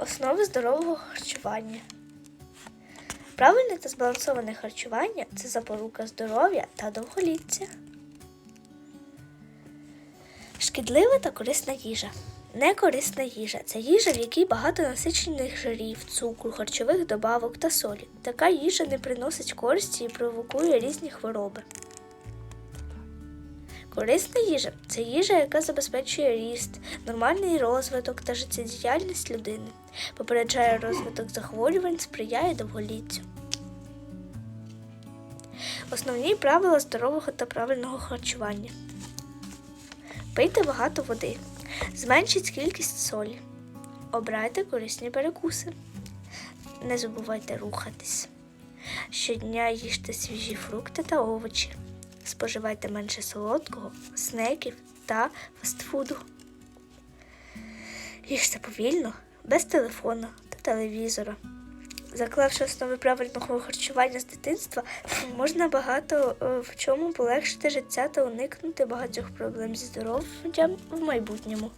Основи здорового харчування. Правильне та збалансоване харчування це запорука здоров'я та довголіття. Шкідлива та корисна їжа. Некорисна їжа це їжа, в якій багато насичених жирів, цукру, харчових добавок та солі. Така їжа не приносить користі і провокує різні хвороби. Корисна їжа це їжа, яка забезпечує ріст, нормальний розвиток та життєдіяльність людини, попереджає розвиток захворювань, сприяє довголіттю. Основні правила здорового та правильного харчування. Пийте багато води. Зменшіть кількість солі. Обрайте корисні перекуси. Не забувайте рухатись. Щодня їжте свіжі фрукти та овочі. Споживайте менше солодкого, снеків та фастфуду. Їжте повільно, без телефону та телевізора. Заклавши основи правильного харчування з дитинства, можна багато е, в чому полегшити життя та уникнути багатьох проблем зі здоров'ям в майбутньому.